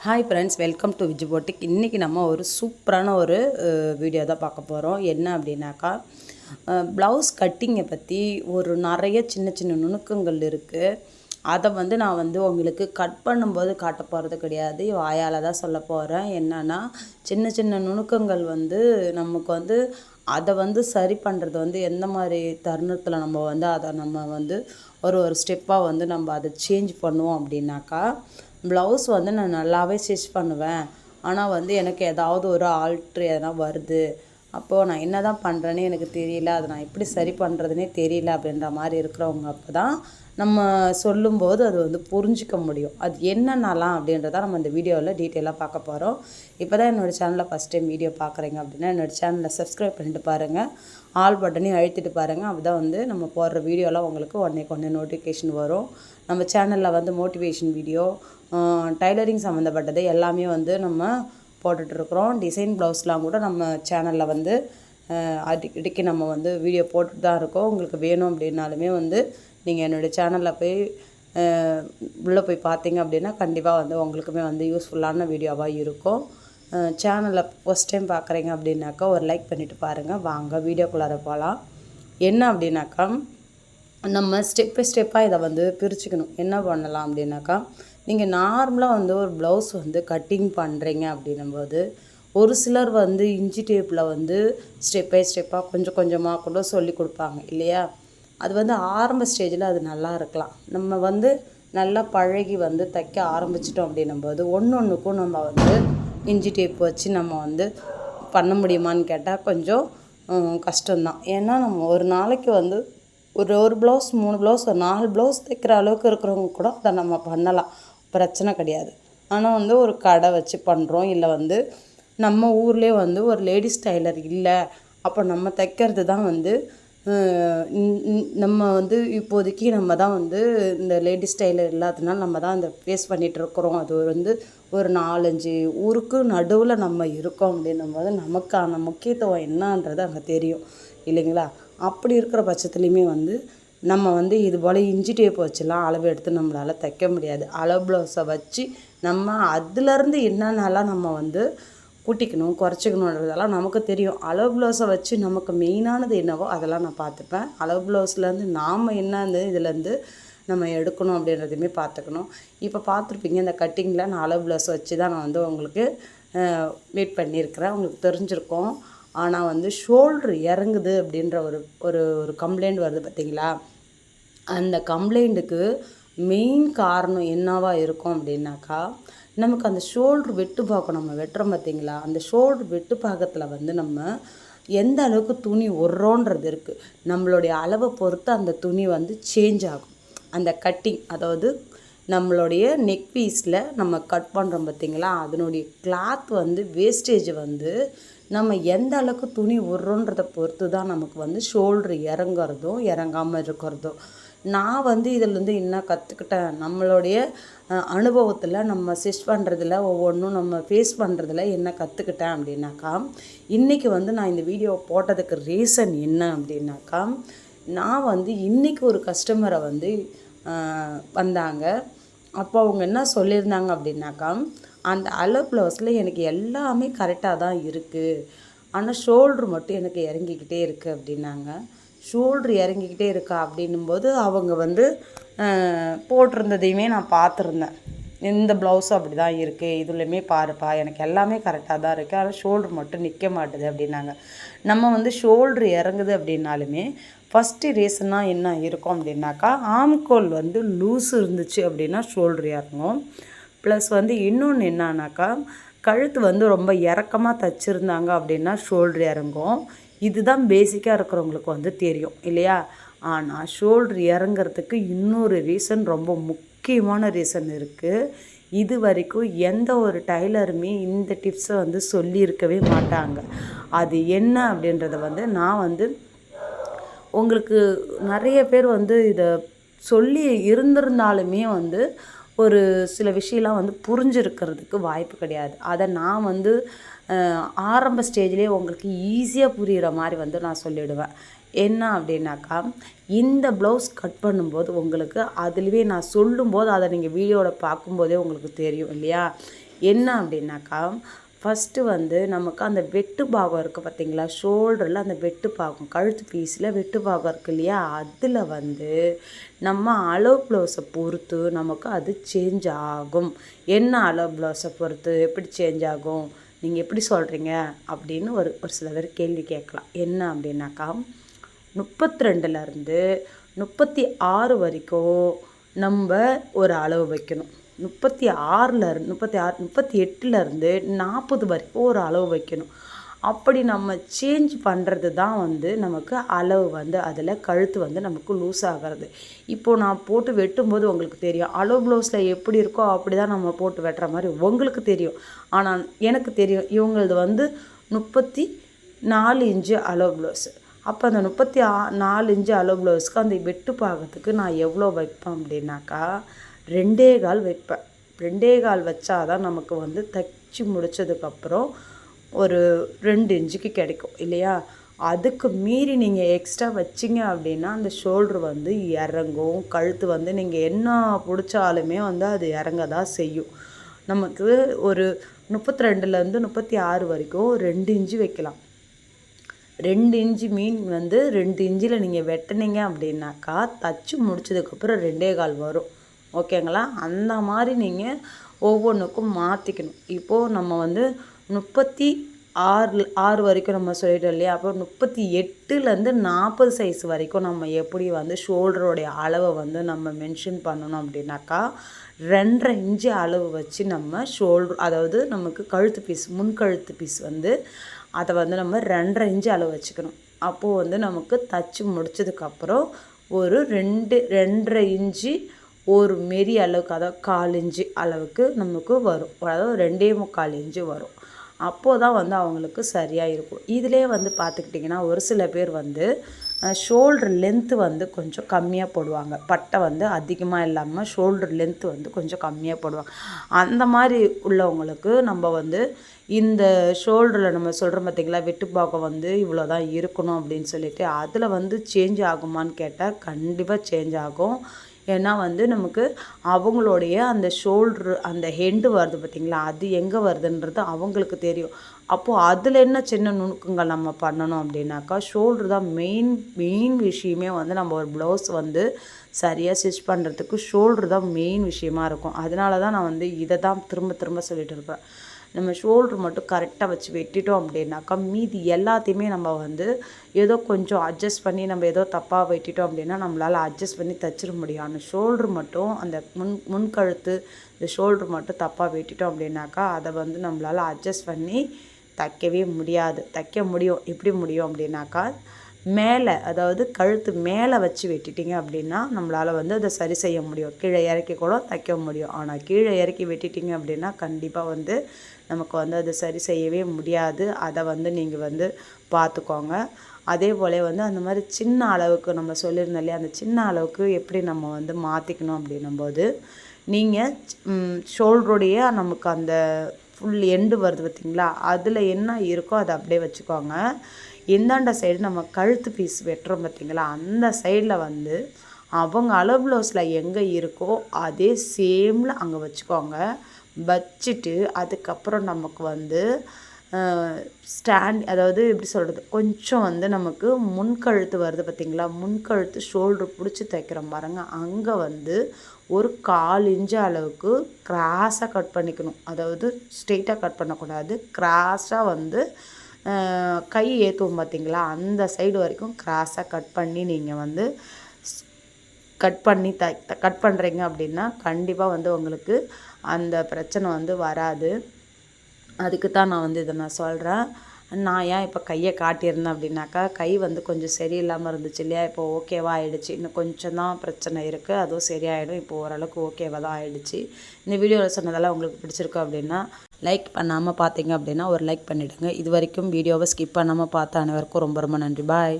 Hi friends welcome to Vij boutique இன்றைக்கி நம்ம ஒரு சூப்பரான ஒரு வீடியோ தான் பார்க்க போகிறோம் என்ன அப்படின்னாக்கா ப்ளவுஸ் கட்டிங்கை பற்றி ஒரு நிறைய சின்ன சின்ன நுணுக்கங்கள் இருக்குது அதை வந்து நான் வந்து உங்களுக்கு கட் பண்ணும்போது காட்ட போகிறது கிடையாது. வாயால் தான் சொல்ல போகிறேன் என்னென்னா சின்ன சின்ன நுணுக்கங்கள் வந்து நமக்கு வந்து அதை வந்து சரி பண்ணுறது வந்து எந்த மாதிரி தருணத்தில் நம்ம வந்து அதை நம்ம வந்து ஒரு ஒரு ஸ்டெப்பாக வந்து நம்ம அதை சேஞ்ச் பண்ணுவோம் அப்படின்னாக்கா ப்ளவுஸ் வந்து நான் நல்லாவே ஸ்டிச் பண்ணுவேன். ஆனால் வந்து எனக்கு ஏதாவது ஒரு ஆல்ட்ரு எதனா வருது. அப்போது நான் என்ன தான் பண்ணுறேன்னு எனக்கு தெரியல. அதை நான் எப்படி சரி பண்ணுறதுனே தெரியல அப்படின்ற மாதிரி இருக்கிறவங்க அப்போ தான் நம்ம சொல்லும்போது அது வந்து புரிஞ்சிக்க முடியும். அது என்னென்னலாம் அப்படின்றத நம்ம இந்த வீடியோவில் டீட்டெயிலாக பார்க்க போகிறோம் இப்போ தான் என்னோடய சேனலில் ஃபஸ்ட் டைம் வீடியோ பார்க்குறீங்க அப்படின்னா என்னோடய சேனலை சப்ஸ்கிரைப் பண்ணிட்டு பாருங்கள் ஆல் பட்டனையும் அழுத்திட்டு பாருங்கள் அப்போ தான் வந்து நம்ம போடுற வீடியோலாம் உங்களுக்கு உடனே கொண்டு நோட்டிஃபிகேஷன் வரும். நம்ம சேனலில் வந்து மோட்டிவேஷன் வீடியோ டைலரிங் சம்மந்தப்பட்டது எல்லாமே வந்து நம்ம போட்டுட்ருக்குறோம் டிசைன் ப்ளவுஸ்லாம் கூட நம்ம சேனலில் வந்து அடிக்கடிக்கு நம்ம வந்து வீடியோ போட்டுட்டு தான் இருக்கோம். உங்களுக்கு வேணும் அப்படின்னாலுமே வந்து நீங்கள் என்னுடைய சேனலில் போய் உள்ளே போய் பார்த்தீங்க அப்படின்னா கண்டிப்பாக வந்து உங்களுக்குமே வந்து யூஸ்ஃபுல்லான வீடியோவாக இருக்கும். சேனலில் ஃபஸ்ட் டைம் பார்க்குறீங்க அப்படின்னாக்கா ஒரு லைக் பண்ணிவிட்டு பாருங்கள் வாங்க வீடியோக்குள்ளார போகலாம் என்ன அப்படின்னாக்கா நம்ம ஸ்டெப் பை ஸ்டெப்பாக இதை வந்து பிரிச்சுக்கணும். என்ன பண்ணலாம் அப்படின்னாக்கா நீங்கள் நார்மலாக வந்து ஒரு ப்ளவுஸ் வந்து கட்டிங் பண்ணுறீங்க அப்படின்னும்போது ஒரு சிலர் வந்து இஞ்சி டேப்பில் வந்து ஸ்டெப் பை ஸ்டெப்பாக கொஞ்சம் கொஞ்சமாக கூட சொல்லி கொடுப்பாங்க இல்லையா? அது வந்து ஆரம்ப ஸ்டேஜில் அது நல்லா இருக்கலாம். நம்ம வந்து நல்லா பழகி வந்து தைக்க ஆரம்பிச்சிட்டோம் அப்படின்னும்போது ஒன்று ஒன்றுக்கும் நம்ம வந்து இஞ்சி டேப் வச்சு நம்ம வந்து பண்ண முடியுமான்னு கேட்டால் கொஞ்சம் கஷ்டம்தான். ஏன்னா நம்ம ஒரு நாளைக்கு வந்து ஒரு ஒரு ப்ளவுஸ் மூணு ப்ளவுஸ் ஒரு நாலு ப்ளவுஸ் தைக்கிற அளவுக்கு இருக்கிறவங்க கூட அதை நம்ம பண்ணலாம். பிரச்சனை கிடையாது. ஆனால் வந்து ஒரு கடை வச்சு பண்ணுறோம் இல்லை வந்து நம்ம ஊர்லேயே வந்து ஒரு லேடிஸ் டைலர் இல்லை. அப்போ நம்ம தைக்கிறது தான் வந்து நம்ம வந்து இப்போதைக்கு நம்ம தான் வந்து இந்த லேடிஸ் டைலர் இல்லாததுனால நம்ம தான் இந்த ஃபேஸ் பண்ணிகிட்டு இருக்கிறோம். அது வந்து ஒரு நாலஞ்சு ஊருக்கு நடுவில் நம்ம இருக்கோம் அப்படின்னும் போது நமக்கான முக்கியத்துவம் என்னன்றது அங்கே தெரியும். இல்லைங்களா? அப்படி இருக்கிற பட்சத்துலேயுமே வந்து நம்ம வந்து இது போல் இஞ்சி டேப் வச்சுலாம் அளவு எடுத்து நம்மளால் தைக்க முடியாது. அளவு ப்ளவுஸை வச்சு நம்ம அதுலேருந்து என்னென்னலாம் நம்ம வந்து கூட்டிக்கணும் குறைச்சிக்கணுன்றதெல்லாம் நமக்கு தெரியும். அளவு ப்ளவுஸை வச்சு நமக்கு மெயினானது என்னவோ அதெல்லாம் நான் பார்த்துப்பேன். அளவு ப்ளவுஸ்லேருந்து நாம் என்ன இதுலேருந்து நம்ம எடுக்கணும் அப்படின்றதையுமே பார்த்துக்கணும். இப்போ பார்த்துருப்பீங்க இந்த கட்டிங்கில் நான் அளவு ப்ளவுஸ் வச்சு தான் நான் வந்து உங்களுக்கு மீட் பண்ணியிருக்கிறேன். உங்களுக்கு தெரிஞ்சிருக்கோம். ஆனால் வந்து ஷோல்ட்ரு இறங்குது அப்படின்ற ஒரு ஒரு ஒரு கம்ப்ளைண்ட் வருது பார்த்தீங்களா அந்த கம்ப்ளைண்ட்டுக்கு மெயின் காரணம் என்னவாக இருக்கும் அப்படின்னாக்கா நமக்கு அந்த ஷோல்ட்ரு வெட்டு பாகம் நம்ம வெட்டுறோம் பார்த்தீங்களா அந்த ஷோல்ட்ரு வெட்டு பாகத்தில் வந்து நம்ம எந்த அளவுக்கு துணி ஒர்றோன்றது இருக்குது நம்மளுடைய அளவை பொறுத்து அந்த துணி வந்து சேஞ்ச் ஆகும். அந்த கட்டிங் அதாவது நம்மளுடைய நெக் பீஸில் நம்ம கட் பண்ணுறோம் பார்த்திங்களா அதனுடைய கிளாத் வந்து வேஸ்டேஜ் வந்து நம்ம எந்த அளவுக்கு துணி விட்றோன்றதை பொறுத்து தான் நமக்கு வந்து ஷோல்ட்ரு இறங்குறதும் இறங்காமல் இருக்கிறதும் நான் வந்து இதிலேருந்து என்ன கற்றுக்கிட்டேன் நம்மளுடைய அனுபவத்தில் நம்ம ஸ்டிச் பண்ணுறதுல ஒவ்வொன்றும் நம்ம ஃபேஸ் பண்ணுறதுல என்ன கற்றுக்கிட்டேன் அப்படின்னாக்கா இன்றைக்கி வந்து நான் இந்த வீடியோ போட்டதுக்கு ரீசன் என்ன அப்படின்னாக்கா நான் வந்து இன்றைக்கி ஒரு கஸ்டமரை வந்து வந்தாங்க. அப்போ அவங்க என்ன சொல்லியிருந்தாங்க அப்படின்னாக்கா அந்த அலோ ப்ளவுஸில் எனக்கு எல்லாமே கரெக்டாக தான் இருக்குது ஆனால் ஷோல்ட்ரு மட்டும் எனக்கு இறங்கிக்கிட்டே இருக்குது அப்படின்னாங்க. ஷோல்ட்ரு இறங்கிக்கிட்டே இருக்கா அப்படின்னும்போது அவங்க வந்து போட்டிருந்ததையுமே நான் பார்த்துருந்தேன். இந்த ப்ளவுஸும் அப்படி தான் இருக்குது இதுலையுமே பாருப்பா எனக்கு எல்லாமே கரெக்டாக தான் இருக்குது ஆனால் ஷோல்ட்ரு மட்டும் நிற்க மாட்டுது அப்படின்னாங்க. நம்ம வந்து ஷோல்ட்ரு இறங்குது அப்படின்னாலுமே ஃபஸ்ட்டு ரீசனாக என்ன இருக்கும் அப்படின்னாக்கா ஆம்கோல் வந்து லூஸ் இருந்துச்சு அப்படின்னா ஷோல்ட்ரு இறங்கும். ப்ளஸ் வந்து இன்னொன்று என்னன்னாக்கா கழுத்து வந்து ரொம்ப இறக்கமாக தைச்சிருந்தாங்க அப்படின்னா ஷோல்ட்ரு இறங்கும். இதுதான் பேசிக்காக இருக்கிறவங்களுக்கு வந்து தெரியும் இல்லையா? ஆனால் ஷோல்ட்ரு இறங்குறதுக்கு இன்னொரு ரீசன் ரொம்ப முக்கியமான ரீசன் இருக்குது இது வரைக்கும் எந்த ஒரு டைலருமே இந்த டிப்ஸை வந்து சொல்லியிருக்கவே மாட்டாங்க. அது என்ன அப்படின்றத வந்து நான் வந்து உங்களுக்கு நிறைய பேர் வந்து இதை சொல்லி இருந்திருந்தாலுமே வந்து ஒரு சில விஷயம்லாம் வந்து புரிஞ்சிருக்கிறதுக்கு வாய்ப்பு கிடையாது. அதை நான் வந்து ஆரம்ப ஸ்டேஜ்லேயே உங்களுக்கு ஈஸியாக புரிகிற மாதிரி வந்து நான் சொல்லிவிடுவேன் என்ன அப்படின்னாக்கா இந்த ப்ளவுஸ் கட் பண்ணும்போது உங்களுக்கு அதுலேயே நான் சொல்லும்போது அதை நீங்கள் வீடியோவில் பார்க்கும்போதே உங்களுக்கு தெரியும் இல்லையா? என்ன அப்படின்னாக்கா ஃபஸ்ட்டு வந்து நமக்கு அந்த வெட்டு பாகம் இருக்குது பார்த்தீங்களா ஷோல்டரில் அந்த வெட்டு பாகம் கழுத்து பீஸில் வெட்டு பாகம் இருக்குது இல்லையா? அதில் வந்து நம்ம அளவு ப்ளவுஸை பொறுத்து நமக்கு அது சேஞ்ச் ஆகும். என்ன அளவு ப்ளவுஸை பொறுத்து எப்படி சேஞ்ச் ஆகும்? நீங்கள் எப்படி சொல்கிறீங்க அப்படின்னு ஒரு ஒரு சில பேர் கேள்வி கேட்கலாம். என்ன அப்படின்னாக்கா முப்பத்தி ரெண்டுலேருந்து முப்பத்தி ஆறு வரைக்கும் நம்ம ஒரு அளவு வைக்கணும். முப்பத்தி ஆறில் இருந்து முப்பத்தி ஆறு முப்பத்தி எட்டுலேருந்து நாற்பது வரைக்கும் ஒரு அளவு வைக்கணும். அப்படி நம்ம சேஞ்ச் பண்ணுறது தான் வந்து நமக்கு அளவு வந்து அதில் கழுத்து வந்து நமக்கு லூஸ் ஆகிறது. இப்போது நான் போட்டு வெட்டும்போது உங்களுக்கு தெரியும் அளவு ப்ளவுஸில் எப்படி இருக்கோ அப்படி தான் நம்ம போட்டு வெட்டுற மாதிரி உங்களுக்கு தெரியும். ஆனால் எனக்கு தெரியும் இவங்களது வந்து முப்பத்தி நாலு இன்ச்சு அளவு ப்ளவுஸு அப்போ அந்த முப்பத்தி ஆ நாலு இன்ச்சு அளவு ப்ளவுஸ்க்கு அந்த வெட்டு பாகத்துக்கு நான் எவ்வளோ வைப்பேன் அப்படின்னாக்கா ரெண்டே கால் வைப்பேன் ரெண்டே கால் வச்சாதான் நமக்கு வந்து தைச்சி முடித்ததுக்கப்புறம் ஒரு ரெண்டு இன்ச்சுக்கு கிடைக்கும் இல்லையா? அதுக்கு மீறி நீங்கள் எக்ஸ்ட்ரா வச்சிங்க அப்படின்னா அந்த ஷோல்ட்ரு வந்து இறங்கும். கழுத்து வந்து நீங்கள் என்ன பிடிச்சாலுமே வந்து அது இறங்க தான் செய்யும். நமக்கு ஒரு முப்பத்தி ரெண்டுலேருந்து முப்பத்தி ஆறு வரைக்கும் ரெண்டு இன்ச்சு வைக்கலாம். ரெண்டு இன்ச்சு மீன் வந்து ரெண்டு இன்ச்சில் நீங்கள் வெட்டினீங்க அப்படின்னாக்கா தச்சு முடிச்சதுக்கப்புறம் ரெண்டே கால் வரும். ஓகேங்களா? அந்த மாதிரி நீங்கள் ஒவ்வொன்றுக்கும் மாற்றிக்கணும் இப்போது நம்ம வந்து முப்பத்தி ஆறு ஆறு வரைக்கும் நம்ம சொல்லிட்டோம் இல்லையா? அப்போ முப்பத்தி எட்டுலேருந்து நாற்பது சைஸ் வரைக்கும் நம்ம எப்படி வந்து ஷோல்டருடைய அளவை வந்து நம்ம மென்ஷன் பண்ணணும் அப்படின்னாக்கா ரெண்டரை இன்ச்சு அளவு வச்சு நம்ம ஷோல்டர் அதாவது நமக்கு கழுத்து பீஸ் முன் கழுத்து பீஸ் வந்து அதை வந்து நம்ம ரெண்டரை இன்ச்சு அளவு வச்சுக்கணும். அப்போது வந்து நமக்கு தச்சு முடிச்சதுக்கப்புறம் ஒரு ரெண்டு ரெண்டரை இன்ச்சு ஒரு மெரி அளவுக்கு அதாவது கால் இன்ச்சு அளவுக்கு நமக்கு வரும். அதாவது ரெண்டே முக்கால் இன்ச்சு வரும். அப்போது தான் வந்து அவங்களுக்கு சரியாக இருக்கும். இதிலே வந்து பார்த்துக்கிட்டிங்கன்னா ஒரு சில பேர் வந்து ஷோல்டர் லென்த்து வந்து கொஞ்சம் கம்மியாக போடுவாங்க. பட்டை வந்து அதிகமாக இல்லாமல் ஷோல்டர் லென்த்து வந்து கொஞ்சம் கம்மியாக போடுவாங்க. அந்த மாதிரி உள்ளவங்களுக்கு நம்ம வந்து இந்த ஷோல்டரில் நம்ம சொல்கிறோம் பார்த்திங்களா வெட்டுப்பாக்கம் வந்து இவ்வளோ தான் இருக்கணும் அப்படின்னு சொல்லிட்டு அதில் வந்து சேஞ்ச் ஆகுமான்னு கேட்டால் கண்டிப்பாக சேஞ்ச் ஆகும். ஏன்னா வந்து நமக்கு அவங்களுடைய அந்த ஷோல்ட்ரு அந்த ஹெண்டு வருது பார்த்திங்களா? அது எங்கே வருதுன்றது அவங்களுக்கு தெரியும். அப்போது அதில் என்ன சின்ன நுணுக்கங்கள் நம்ம பண்ணணும் அப்படின்னாக்கா ஷோல்ட்ரு தான் மெயின் மெயின் விஷயமே வந்து நம்ம ஒரு ப்ளவுஸ் வந்து சரியாக ஸ்டிச் பண்ணுறதுக்கு ஷோல்ட்ரு தான் மெயின் விஷயமா இருக்கும். அதனால தான் நான் வந்து இதை தான் திரும்ப திரும்ப சொல்லிகிட்டு இருப்பேன். நம்ம ஷோல்டர் மட்டும் கரெக்டாக வச்சு வெட்டிட்டோம் அப்படின்னாக்கா மீதி எல்லாத்தையுமே நம்ம வந்து ஏதோ கொஞ்சம் அட்ஜஸ்ட் பண்ணி நம்ம ஏதோ தப்பாக வெட்டிட்டோம் அப்படின்னா நம்மளால் அட்ஜஸ்ட் பண்ணி தைச்சிட முடியும். அந்த ஷோல்ட்ரு மட்டும் அந்த முன் முன்கழுத்து இந்த ஷோல்ட்ரு மட்டும் தப்பாக வெட்டிட்டோம் அப்படின்னாக்கா அதை வந்து நம்மளால் அட்ஜஸ்ட் பண்ணி தைக்கவே முடியாது. தைக்க முடியும். எப்படி முடியும் அப்படின்னாக்கா மேலே அதாவது கழுத்து மேலே வச்சு வெட்டிட்டிங்க அப்படின்னா நம்மளால் வந்து அதை சரி செய்ய முடியும். கீழே இறக்கி கூட தைக்க முடியும். ஆனால் கீழே இறக்கி வெட்டிட்டிங்க அப்படின்னா கண்டிப்பாக வந்து நமக்கு வந்து அதை சரி செய்யவே முடியாது. அதை வந்து நீங்கள் வந்து பார்த்துக்கோங்க. அதே போல் வந்து அந்த மாதிரி சின்ன அளவுக்கு நம்ம சொல்லியிருந்தோம் இல்லையா அந்த சின்ன அளவுக்கு எப்படி நம்ம வந்து மாற்றிக்கணும் அப்படின்னும்போது நீங்கள் ஷோல்டருடைய நமக்கு அந்த ஃபுல் எண்டு வருது பார்த்திங்களா? அதில் என்ன இருக்கோ அதை அப்படியே வச்சுக்கோங்க. இந்தாண்ட சைடு நம்ம கழுத்து பீஸ் வெட்டுறோம் பார்த்திங்களா அந்த சைடில் வந்து அவங்க அளவு ப்ளவுஸில் எங்கே இருக்கோ அதே சேமில் அங்கே வச்சுக்கோங்க. வச்சுட்டு அதுக்கப்புறம் நமக்கு வந்து ஸ்டாண்ட் அதாவது எப்படி சொல்கிறது கொஞ்சம் வந்து நமக்கு முன்கழுத்து வருது பார்த்திங்களா முன்கழுத்து ஷோல்ட்ரு பிடிச்சி தைக்கிற பாருங்க. அங்கே வந்து ஒரு கால் இன்ச்சு அளவுக்கு கிராஸாக கட் பண்ணிக்கணும். அதாவது ஸ்ட்ரெயிட்டாக கட் பண்ணக்கூடாது. கிராஸாக வந்து கை ஏற்றுவோம் பார்த்தீங்களா அந்த சைடு வரைக்கும் கிராஸாக கட் பண்ணி நீங்கள் வந்து கட் பண்ணி த கட் பண்ணுறீங்க அப்படின்னா கண்டிப்பாக வந்து உங்களுக்கு அந்த பிரச்சனை வந்து வராது. அதுக்கு தான் நான் வந்து இதை நான் சொல்கிறேன் நான் ஏன் இப்போ கையை காட்டியிருந்தேன் அப்படின்னாக்கா கை வந்து கொஞ்சம் சரியில்லாமல் இருந்துச்சு இல்லையா? இப்போ ஓகேவா ஆகிடுச்சு இன்னும் கொஞ்சம் தான் பிரச்சனை இருக்குது அதுவும் சரியாயிடும். இப்போ ஓரளவுக்கு ஓகேவாக தான் ஆகிடுச்சு இந்த வீடியோவில் சொன்னதெல்லாம் உங்களுக்கு பிடிச்சிருக்கு அப்படின்னா லைக் பண்ணாமல் பார்த்தீங்க அப்படின்னா ஒரு லைக் பண்ணிவிடுங்க இது வரைக்கும் வீடியோவை ஸ்கிப் பண்ணாமல் பார்த்த அனைவருக்கும் ரொம்ப ரொம்ப நன்றி. பாய்